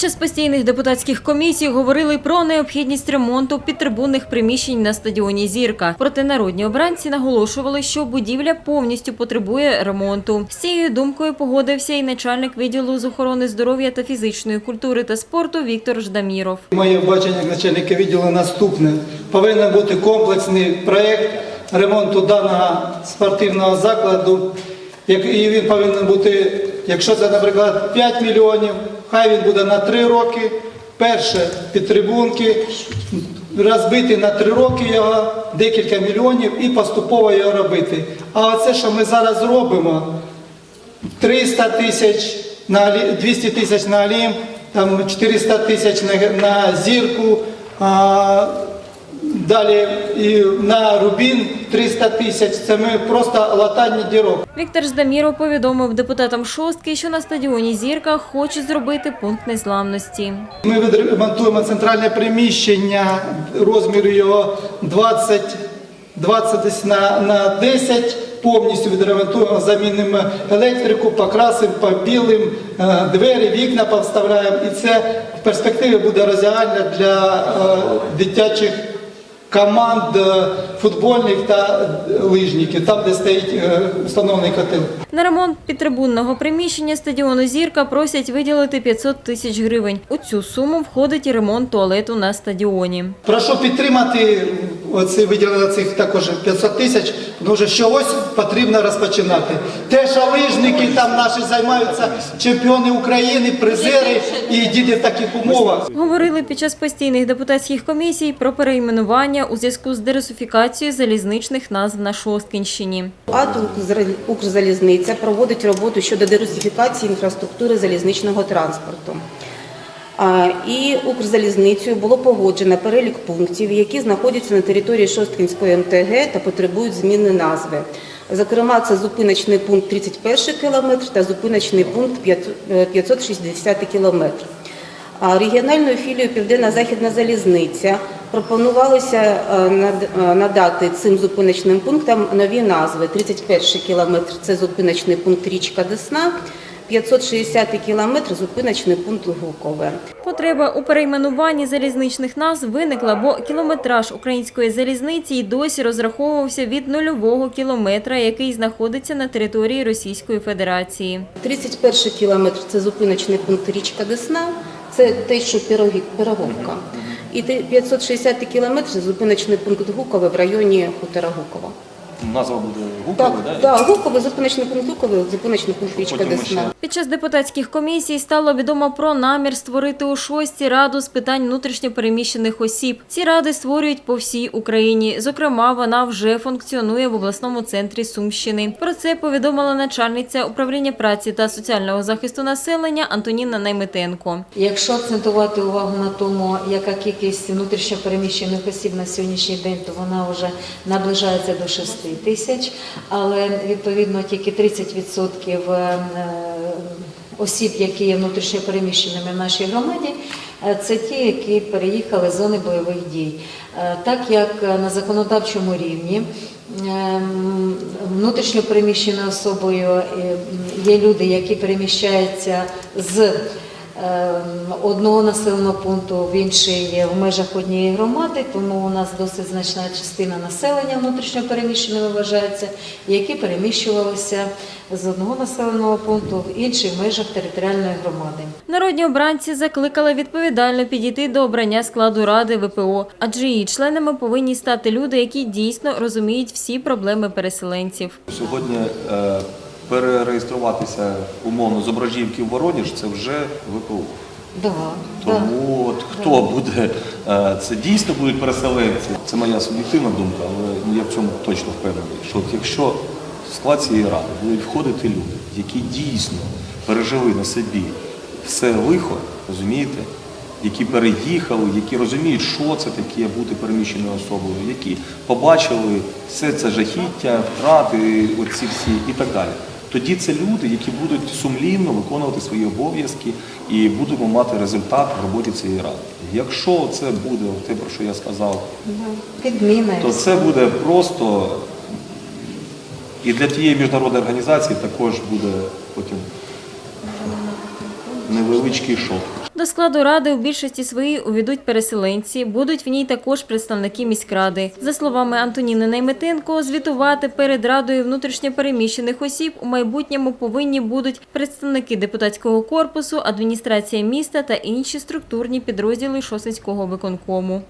Під час постійних депутатських комісій говорили про необхідність ремонту підтрибунних приміщень на стадіоні Зірка. Проте народні обранці наголошували, що будівля повністю потребує ремонту. З цією думкою погодився і начальник відділу з охорони здоров'я та фізичної культури та спорту Віктор Ждаміров. Моє бачення як начальника відділу наступне. Повинен бути комплексний проєкт ремонту даного спортивного закладу. І він повинен бути, якщо це, наприклад, 5 мільйонів, хай він буде на 3 роки. Перше підтрибунки, розбити на 3 роки його, декілька мільйонів і поступово його робити. А оце, що ми зараз робимо, 300 тисяч 200 тисяч на Алім, 400 тисяч на, на зірку, далі і на Рубін 300 тисяч. Це ми просто латання дірок. Віктор Ждаміров повідомив депутатам шостки, що на стадіоні Зірка хочуть зробити пункт незламності. Ми відремонтуємо центральне приміщення, розмір його 20, 20 на, на 10, повністю відремонтуємо, замінимо електрику, покрасимо, побілимо, е, двері, вікна повставляємо. І це в перспективі буде роздягальня для е, дитячих команд е, футбольних та лижників, там, де стоїть е, встановлений котел. На ремонт підтрибунного приміщення стадіону Зірка просять виділити 500 тисяч гривень. У цю суму входить і ремонт туалету на стадіоні. Прошу підтримати оці виділення цих також 500 тисяч, тому що з чогось потрібно розпочинати. Те, що лижники там наші займаються, чемпіони України, призери і діти в таких умовах. Говорили під час постійних депутатських комісій про перейменування у зв'язку з дерусифікацією залізничних назв на Шосткінщині. АТ «Укрзалізниця» проводить роботу щодо дерусифікації інфраструктури залізничного транспорту. І Укрзалізницею було погоджено перелік пунктів, які знаходяться на території Шосткінської МТГ та потребують зміни назви. Зокрема, це зупиночний пункт 31 кілометр та зупиночний пункт 560 кілометр. А Регіональною філією Південно-Західна залізниця пропонувалося е, е, надати цим зупиночним пунктам нові назви. 31 кілометр це зупиночний пункт річка Десна, 560 кілометр зупиночний пункт Гукове. Потреба у перейменуванні залізничних назв виникла, бо кілометраж української залізниці й досі розраховувався від нульового кілометра, який знаходиться на території Російської Федерації. 31 кілометр це зупиночний пункт річка Десна, це те, що Пироговка. І те- 560 кілометр зупиночний пункт Гукове в районі хутора Гукова. Назва буде Так, Гукови, да? так, Гукове, зупиночний пункт Гукове, зупиночний пункт річка Потім ми Десна. ще- Під час депутатських комісій стало відомо про намір створити у шостій раду з питань внутрішньопереміщених осіб. Ці ради створюють по всій Україні. Зокрема, вона вже функціонує в обласному центрі Сумщини. Про це повідомила начальниця управління праці та соціального захисту населення Антоніна Найметенко. Якщо акцентувати увагу на тому, яка кількість внутрішньопереміщених осіб на сьогоднішній день, то вона вже наближається до 6 тисяч, але відповідно тільки 30% е, осіб, які є внутрішньопереміщеними в нашій громаді, е, це ті, які переїхали з зони бойових дій. Е, Так як е, на законодавчому рівні ем, внутрішньопереміщеною особою е, є люди, які переміщаються з одного населеного пункту в інший в межах однієї громади, тому у нас досить значна частина населення внутрішньопереміщеними вважається, які переміщувалися з одного населеного пункту в інший в межах територіальної громади. Народні обранці закликали відповідально підійти до обрання складу ради ВПО, адже її членами повинні стати люди, які дійсно розуміють всі проблеми переселенців. Сьогодні е, перереєструватися умовно з ображівки в Воронеж це вже ВПО. Да, да. Тому от хто буде, е, це дійсно будуть переселенці. Це моя суб'єктивна думка, але я в цьому точно впевнений. Що от якщо в склад цієї ради будуть входити люди, які дійсно пережили на собі все лихо, розумієте, які переїхали, які розуміють, що це таке бути переміщеною особою, які побачили все це жахіття, втрати, оці всі і так далі. Тоді це люди, які будуть сумлінно виконувати свої обов'язки і будемо мати результат в роботі цієї ради. Якщо це буде те, про що я сказав, то це буде просто і для тієї міжнародної організації також буде потім невеличкий шок. До складу ради у більшості своїй увійдуть переселенці. Будуть в ній також представники міськради. За словами Антоніни Найметенко, звітувати перед радою внутрішньопереміщених осіб у майбутньому повинні будуть представники депутатського корпусу, адміністрація міста та інші структурні підрозділи Шосинського виконкому.